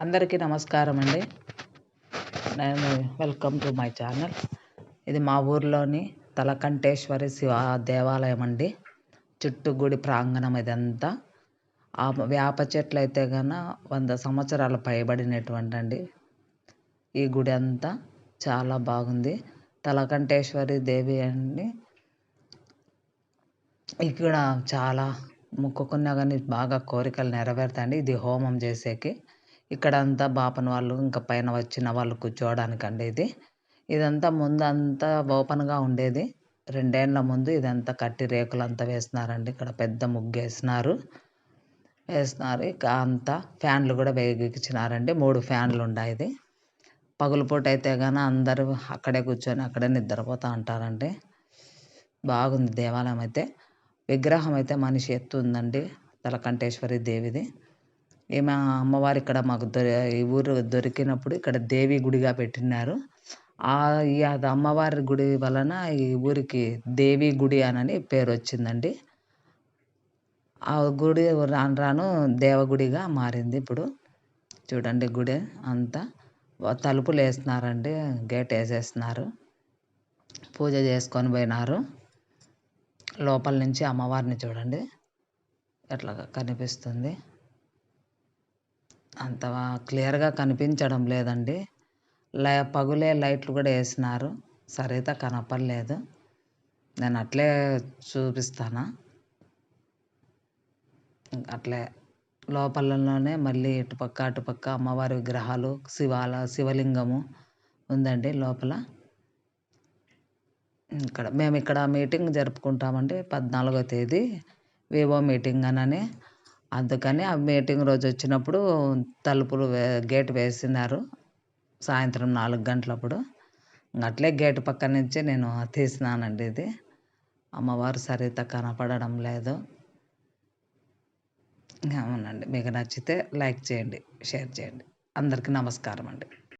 అందరికీ నమస్కారం అండి నేను వెల్కమ్ టు మై ఛానల్. ఇది మా ఊర్లోని తలకంఠేశ్వరి శివ దేవాలయం అండి. చుట్టూ గుడి ప్రాంగణం ఇదంతా. ఆ వేప చెట్లు అయితే గన వంద సంవత్సరాలు పైబడినటువంటి అండి ఈ గుడి అంతా చాలా బాగుంది. తలకంఠేశ్వరి దేవి అండి. ఇక్కడ చాలా మొక్కుకున్నా కానీ బాగా కోరికలు నెరవేరుతాయండి. ఇది హోమం చేసేకి. ఇక్కడ అంతా బాపన వాళ్ళు ఇంకా పైన వచ్చిన వాళ్ళు కూర్చోవడానికండి ఇది. ఇదంతా ముందు అంతా ఓపెన్గా ఉండేది. రెండేళ్ళ ముందు ఇదంతా కట్టి రేకులంతా వేసినారండి. ఇక్కడ పెద్ద ముగ్గు వేసినారు. వేసినారు ఇక అంతా ఫ్యాన్లు కూడా వేగించినారండి మూడు ఫ్యాన్లు ఉన్నాయి ఇది. పగులుపూట అయితే కానీ అందరూ అక్కడే కూర్చొని అక్కడే నిద్రపోతూ ఉంటారండి. బాగుంది దేవాలయం అయితే. విగ్రహం అయితే మనిషి ఎత్తు ఉందండి. తలకంఠేశ్వరి దేవిది. ఈమె అమ్మవారు ఇక్కడ మాకు దొరి ఈ ఊరు దొరికినప్పుడు ఇక్కడ దేవి గుడిగా పెట్టినారు. ఆ ఈ అది అమ్మవారి గుడి వలన ఈ ఊరికి దేవి గుడి అని పేరు వచ్చిందండి. ఆ గుడి రాను రాను దేవగుడిగా మారింది ఇప్పుడు. చూడండి గుడి అంతా. తలుపులు వేస్తున్నారండి గేట్ వేసేస్తున్నారు. పూజ చేసుకొని పోయినారు. లోపల నుంచి అమ్మవారిని చూడండి. ఎట్లా కనిపిస్తుంది. అంత క్లియర్గా కనిపించడం లేదండి. లై పగులే లైట్లు కూడా వేసినారు. సరిగ్గా కనపడలేదు. నేను అట్లే చూపిస్తాను? అట్లే లోపలలోనే మళ్ళీ ఇటుపక్క అటుపక్క అమ్మవారి విగ్రహాలు శివాల శివలింగము ఉందండి లోపల. ఇక్కడ మేము ఇక్కడ మీటింగ్ జరుపుకుంటామండి పద్నాలుగో తేదీ. వివో మీటింగ్ అని అందుకని ఆ మీటింగ్ రోజు వచ్చినప్పుడు తలుపులు గేట్ వేసినారు. సాయంత్రం నాలుగు గంటలప్పుడు. అట్లే గేటు పక్క నుంచి నేను తీసినానండి ఇది. అమ్మవారు సరిత కనపడడం లేదు. అవునండి మీకు నచ్చితే లైక్ చేయండి షేర్ చేయండి. అందరికీ నమస్కారం అండి